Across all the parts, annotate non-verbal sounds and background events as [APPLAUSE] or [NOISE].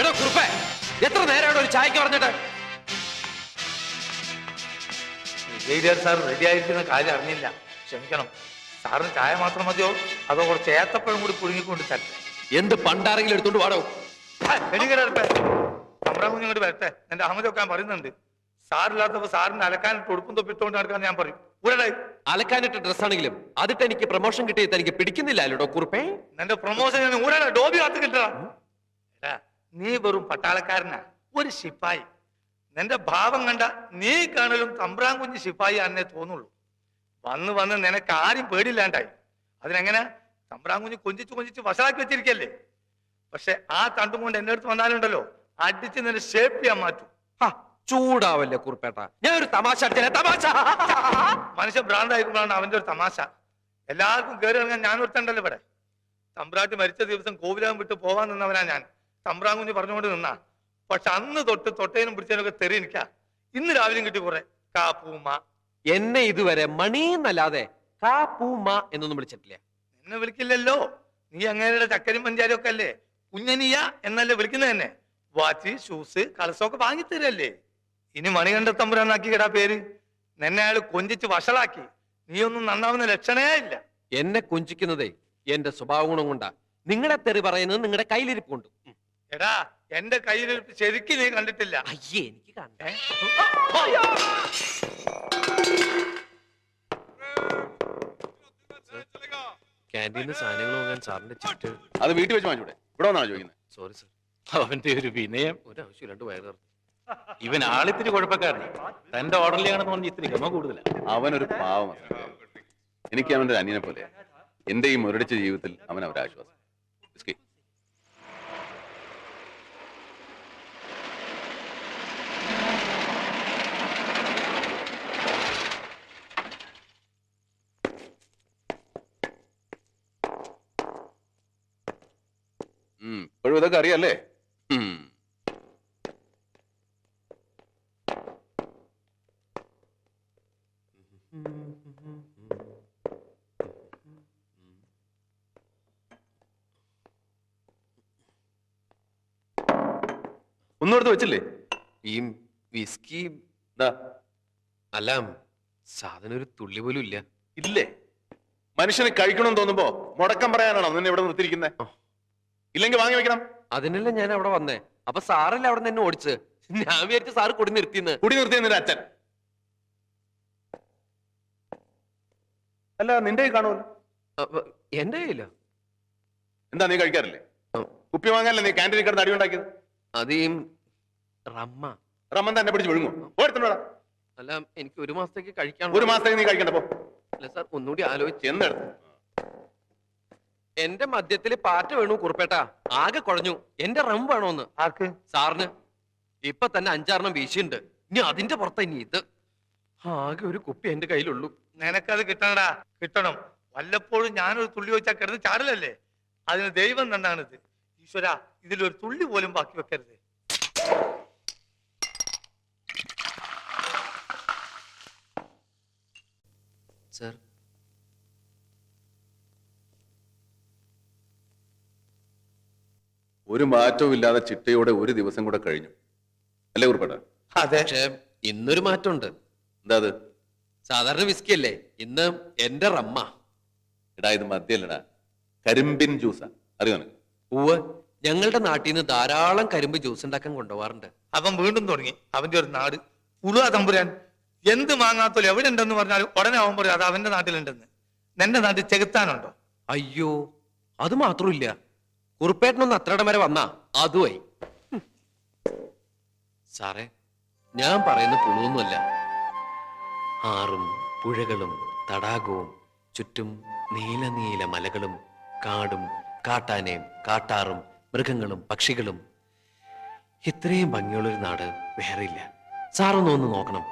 എടോ കുറുപ്പേ എത്ര നേരം ഒരു ചായക്ക് പറഞ്ഞിട്ട് സാർ റെഡി ആയിരിക്കുന്ന കാര്യം അറിഞ്ഞില്ല. ക്ഷമിക്കണം. സാറിന് ചായ മാത്രം മതിയോ? അതോ കുറച്ച് ഏത്തപ്പഴം കൂടി പുഴുങ്ങിക്കൊണ്ട് തരാം എന്ത് പണ്ടാരെങ്കിലും എടുത്തോണ്ട് പാടോ എനിക്കരട്ടെ അമ്രാം കുഞ്ഞിങ്ങോട്ട് വരട്ടെ. എന്റെ അഹമ്മദ് വെക്കാൻ പറയുന്നുണ്ട്. സാറില്ലാത്തപ്പോ സാറിന് അലക്കാനിട്ട് ഉടുപ്പും തൊപ്പിട്ടുകൊണ്ട് നടക്കാൻ ഞാൻ പറയും. അലക്കാനിട്ട് ഡ്രസ് ആണെങ്കിലും അതിട്ട് എനിക്ക് പ്രൊമോഷൻ കിട്ടിയത് എനിക്ക് പിടിക്കുന്നില്ല കുറുപ്പേ. എന്റെ പ്രൊമോഷൻ ഡോബി കാത്ത് നീ വെറും പട്ടാളക്കാരനാ. ഒരു ശിപ്പായി. നിന്റെ ഭാവം കണ്ട നീ കാണലും തമ്പ്രാൻ കുഞ്ഞ് ശിപ്പായി എന്നേ തോന്നുള്ളൂ. വന്ന് വന്ന് നിനക്ക് ആരും പേടില്ലാണ്ടായി അതിനെങ്ങനെ തമ്പ്രാൻ കുഞ്ഞ് കൊഞ്ചിച്ച് കൊഞ്ചിച്ച് വഷളാക്കി വെച്ചിരിക്കല്ലേ? പക്ഷെ ആ തണ്ടും കൊണ്ട് എന്റെ അടുത്ത് വന്നാലുണ്ടല്ലോ അടിച്ച് നിന്നെ ഷേപ്പ് ചെയ്യാൻ മാറ്റും. ചൂടാവല്ലേ കുറുപ്പേട്ട. ഞാൻ ഒരു തമാശ തമാശ. മനുഷ്യ ഭ്രാന്തായിരിക്കുമ്പോഴാണ് അവന്റെ ഒരു തമാശ. എല്ലാവർക്കും കയറി ഇറങ്ങാൻ ഞാൻ ഒരുത്തണ്ടല്ലോ ഇവിടെ. തമ്പ്രാട്ടി മരിച്ച ദിവസം കോവിലകം വിട്ട് പോവാൻ നിന്നവനാ ഞാൻ. തമ്പ്രാൻ കുഞ്ഞ് പറഞ്ഞുകൊണ്ട് നിന്നാ. പക്ഷെ അന്ന് തൊട്ട് തൊട്ടേനും പിടിച്ചതിനൊക്കെ തെറി നിൽക്കാ ഇന്ന് രാവിലെയും കിട്ടി കുറെ കാപ്പൂമ്മ എന്നെ ഇതുവരെ മണീന്നല്ലാതെ എന്നല്ലാതെ പൂ എന്നൊന്നും വിളിച്ചിട്ടില്ല. എന്നെ വിളിക്കില്ലല്ലോ. നീ അങ്ങനെയുള്ള ചക്കരും പഞ്ചാരും ഒക്കെ അല്ലേ? കുഞ്ഞനിയ എന്നല്ലേ വിളിക്കുന്നത് തന്നെ വാച്ച് ഷൂസ് കളസമൊക്കെ വാങ്ങിത്തരല്ലേ? ഇനി മണികണ്ഠ തമ്പുരാനാക്കി കേടാ പേര്. നിന്നെ അയാൾ കൊഞ്ചിച്ച് വഷളാക്കി. നീ ഒന്നും നന്നാവുന്ന ലക്ഷണേ ഇല്ല. എന്നെ കൊഞ്ചിക്കുന്നതേ എന്റെ സ്വഭാവ ഗുണം കൊണ്ടാ. നിങ്ങളെ തെറി പറയുന്നത് നിങ്ങളുടെ കയ്യിലിരിപ്പ് കൊണ്ട് ഉം. എടാ എന്റെ കയ്യിൽ ശരിക്കും നീ കണ്ടിട്ടില്ല. അയ്യേ എനിക്ക് കണ്ടേ? ക്യാന്റീനിൽ സാധനങ്ങൾ വാങ്ങാൻ സാറിന്റെ ചിറ്റ്. അത് വീട്ടിൽ വെച്ച് വാങ്ങിച്ചൂടെ? ഇവിടെ വന്നാണ് ചോദിക്കുന്നത്? സോറി സർ അവന്റെ ഒരു വിനയം. ഒരു ആവശ്യം രണ്ട് വയറ് ഇവൻ ആളിത്തിരി കുഴപ്പക്കാരനാ. തന്റെ ഓർഡറിലാണെന്ന് പറഞ്ഞ് ഇത്തിരി ഗമ കൂടുതലാ. അവനൊരു പാവം എനിക്ക് അവന്റെ ഒരു അനിയനെ പോലെ എന്റെ ഈ മുരടിച്ച ജീവിതത്തിൽ അവൻ അവരാശ്വാസം ഇതൊക്കെ അറിയാല്ലേ. ഒന്നും എടുത്ത് വെച്ചില്ലേ? ഈ വിസ്കി അല്ല സാധനം ഒരു തുള്ളി പോലും ഇല്ല. ഇല്ലേ? മനുഷ്യന് കഴിക്കണം തോന്നുമ്പോ മുടക്കം പറയാനാണോ നിന്നെ ഇവിടെ നിർത്തിയിരിക്കുന്നത് ഇല്ലെങ്കിൽ വാങ്ങി വെക്കണം. അതിനല്ലേ ഞാൻ അവിടെ വന്നേ. അപ്പൊ സാറല്ലേ അവിടെ നിന്ന് എന്നെ ഓടിച്ച്? ഞാൻ വിചാരിച്ചു സാറ് കുടി നിർത്തിന്ന് കുടി നിർത്തിയ നിന്റെ അച്ഛൻ. അല്ല നിന്റെ കയ്യിൽ കാണുമല്ലോ. അപ്പൊ എന്റെ കയ്യില്ല എന്താ നീ കഴിക്കാറില്ലേ. കുപ്പി വാങ്ങാനല്ലേ നീ ക്യാന്റീനിൽ കിടന്ന് അടി ഉണ്ടാക്കിയത്? അത് ഈ റമ്മ. റമ്മൻ തന്നെ പിടിച്ച് വിഴുങ്ങും. ഓടുത്തോടാ അല്ല എനിക്ക് ഒരു മാസത്തേക്ക് കഴിക്കാൻ ഒരു മാസത്തേക്ക് നീ കഴിക്കണ്ട പോ. അല്ല സാർ ഒന്നുകൂടി ആലോചിച്ച് ചെന്നെടുത്ത്. എന്റെ മദ്യത്തിൽ പാറ്റ വീണു കുറുപ്പേട്ട. ആകെ കുഴഞ്ഞു. എന്റെ റം വേണോന്ന്. ആർക്ക്? സാറിന്. ഇപ്പൊ തന്നെ അഞ്ചാറെണ്ണം വീശിയുണ്ട്. ഇനി അതിന്റെ പുറത്ത് ഇനി ഇത്. ആകെ ഒരു കുപ്പി എന്റെ കയ്യിലുള്ളൂ. നിനക്കത് കിട്ടണടാ. കിട്ടണം. വല്ലപ്പോഴും ഞാനൊരു തുള്ളി വെച്ചാൽ കിടന്ന് ചാടലല്ലേ? അതിന് ദൈവം തന്നാണിത്. ഈശ്വര ഇതിലൊരു തുള്ളി പോലും ബാക്കി വെക്കരുത്. സാർ ഒരു മാറ്റവും ഇല്ലാതെ ചിട്ടയോടെ ഒരു ദിവസം കൂടെ കഴിഞ്ഞു. അല്ലേ ഉറപ്പേട്ട അതെ. പക്ഷെ ഇന്നൊരു മാറ്റമുണ്ട്. എന്താ അത്? സാധാരണ വിസ്കി അല്ലേ? ഇന്ന് എന്റെ റമ്മ. എടാ ഇത് മദ്യല്ലടാ. കരിമ്പിൻ ജ്യൂസാ. അറിയോ നിനക്ക്? ഉവ് ഞങ്ങളുടെ നാട്ടിൽ നിന്ന് ധാരാളം കരിമ്പ് ജ്യൂസ് ഉണ്ടാക്കാൻ കൊണ്ടുപോകാറുണ്ട് അവൻ വീണ്ടും തുടങ്ങി. അവന്റെ ഒരു നാട്. ഉളുവ തമ്പുരാൻ. എന്ത് മാങ്ങാത്തോലും എവിടെ ഉണ്ടെന്ന് പറഞ്ഞാൽ ഉടനെ അവൻ പറയും അത് അവന്റെ നാട്ടിലുണ്ടെന്ന്. നിന്റെ നാട്ടിൽ ചെകുത്താനുണ്ടോ? അയ്യോ അത് മാത്രമില്ല കുറുപ്പേട്ടനൊന്ന് അത്രയുടെ വരെ വന്നാ അതുമായി. സാറേ ഞാൻ പറയുന്ന പുളുവൊന്നുമല്ല ആറും പുഴകളും തടാകവും ചുറ്റും നീല നീല മലകളും കാടും കാട്ടാനയും കാട്ടാറും മൃഗങ്ങളും പക്ഷികളും. ഇത്രയും ഭംഗിയുള്ളൊരു നാട് വേറെയില്ല. സാറൊന്ന് ഒന്ന് നോക്കണം.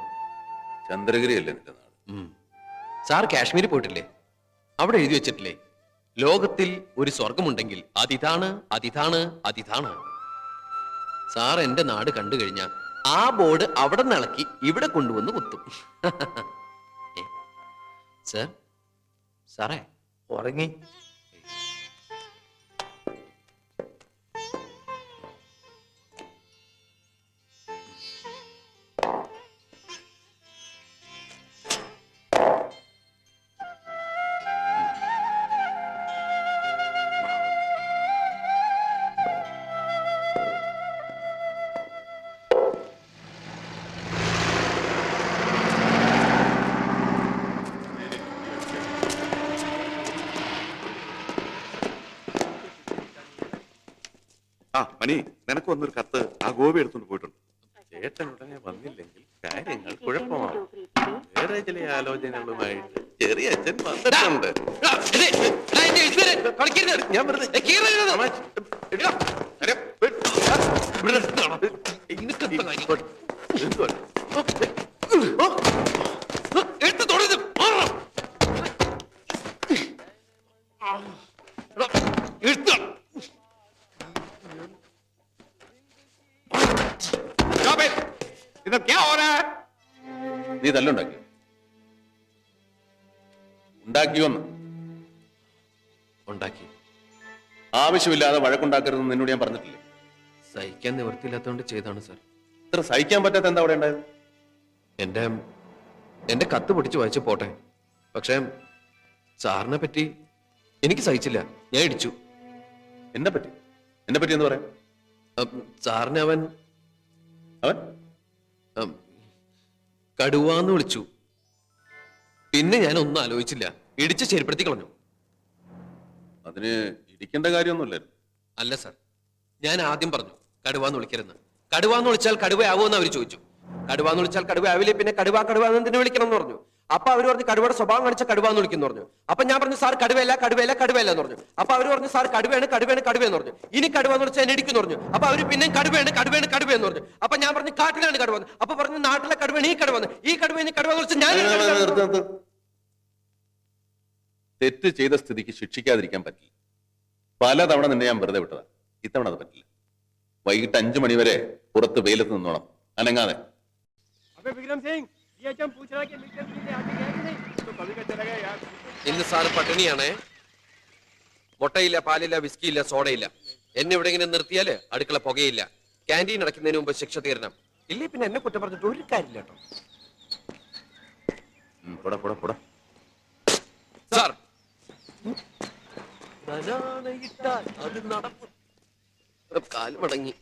ചന്ദ്രഗിരി അല്ലേ നിന്റെ നാട്? ഉം. സാർ കാശ്മീരിൽ പോയിട്ടില്ലേ? അവിടെ എഴുതി വെച്ചിട്ടില്ലേ? ലോകത്തിൽ ഒരു സ്വർഗമുണ്ടെങ്കിൽ അതിതാണ് അതിതാണ് അതിതാണ്. സാർ എന്റെ നാട് കണ്ടു കഴിഞ്ഞാ ആ ബോർഡ് അവിടെ നിളക്കി ഇവിടെ കൊണ്ടുവന്ന് കുത്തും. [LAUGHS] സാറേ? സാറേ ആ മണി നിനക്ക് വന്നൊരു കത്ത് ആ ഗോപി എടുത്തുകൊണ്ട് പോയിട്ടുണ്ട്. ചേട്ടൻ ഉടനെ വന്നില്ലെങ്കിൽ കാര്യങ്ങൾ കുഴപ്പമാവും. വേറെ ചില ആലോചനകളുമായിട്ട് ചെറിയ അച്ഛൻ വന്നിട്ടുണ്ട്. ഞാൻ വെറുതെ നീ തല്ലുണ്ടാക്കിയോ ഉണ്ടാക്കിയോന്ന് ഉണ്ടാക്കി ആവശ്യമില്ലാതെ വഴക്കുണ്ടാക്കരുതെന്ന് നിന്നോട് ഞാൻ പറഞ്ഞിട്ടില്ലേ? സഹിക്കാൻ നിവൃത്തിയില്ലാത്തതുകൊണ്ട് ചെയ്താണ് സാർ. ഇത്ര സഹിക്കാൻ പറ്റാത്ത എന്താ അവിടെ ഉണ്ടായത്? എന്റെ എന്റെ കത്ത് പൊടിച്ച് വായിച്ചു പോട്ടെ. പക്ഷേ സാറിനെ പറ്റി എനിക്ക് സഹിച്ചില്ല. ഞാൻ ഇടിച്ചു. എന്നെ പറ്റി? എന്നെ പറ്റി എന്ന് പറയാം സാറിനെ അവൻ അവൻ? കടുവാന്ന് വിളിച്ചു. പിന്നെ ഞാൻ ഒന്നും ആലോചിച്ചില്ല. ഇടിച്ച് ചെരുപ്പെടുത്തി കളഞ്ഞു. അതിന് ഇടിക്കേണ്ട കാര്യമൊന്നുമില്ലായിരുന്നു. അല്ല സർ ഞാൻ ആദ്യം പറഞ്ഞു കടുവാന്ന് വിളിക്കരുന്ന് കടുവാന്ന് വിളിച്ചാൽ കടുവയാവുമെന്ന് അവർ ചോദിച്ചു. കടുവാന്ന് വിളിച്ചാൽ കടുവയാവില്ലേ? പിന്നെ കടുവ കടുവ എന്ന് എന്തിനു വിളിക്കണം എന്ന് പറഞ്ഞു. അപ്പൊ അവർ പറഞ്ഞു കടുവയുടെ സ്വഭാവം കാണിച്ച കടുവ എന്ന് വിളിക്കുന്നു പറഞ്ഞു. അപ്പൊ ഞാൻ പറഞ്ഞു സാർ കടുവയല്ല കടുവയല്ല കടുവയല്ല എന്ന് പറഞ്ഞു. അപ്പൊ അവർ പറഞ്ഞു സാർ കടുവയാണ് കടുവയാണ് കടുവയെന്ന് പറഞ്ഞു. ഇനി കടുവ എന്ന് വെച്ചാൽ എന്നെ പറഞ്ഞു. അപ്പൊ അവർ പിന്നെ കടുവയാണ് കടുവയാണ് കടുവയെന്ന് പറഞ്ഞു. അപ്പൊ ഞാൻ പറഞ്ഞു കാട്ടിലാണ് കടുവ അപ്പൊ പറഞ്ഞു നാട്ടിലെ കടുവയാണ് ഈ കടുവന്ന് ഈ കടുവ ഇനി കടുവ തെറ്റ് ചെയ്ത സ്ഥിതിക്ക് ശിക്ഷിക്കാതിരിക്കാൻ പറ്റില്ല. പലതവണ നിന്നെ ഞാൻ വെറുതെ വിട്ടതാ. ഇത്തവണ അത് പറ്റില്ല. വൈകിട്ട് അഞ്ചു മണിവരെ പുറത്ത് വെയിലത്ത് നിന്നോണം. അനങ്ങാതെ. വിക്രം സിംഗ്. ഇന്ന് സാർ പട്ടിണിയാണേ. മുട്ടയില്ല പാലില്ല വിസ്കി ഇല്ല സോഡയില്ല. എന്നെ ഇവിടെ ഇങ്ങനെ നിർത്തിയാൽ അടുക്കള പുകയില്ല. ക്യാന്റീൻ അടയ്ക്കുന്നതിന് മുമ്പ് ശിക്ഷ തീരണം. ഇല്ല പിന്നെ എന്നെ കുറ്റം പറഞ്ഞിട്ട് ഒരു കാര്യമില്ല കേട്ടോ. സാർ. കാലുമടങ്ങി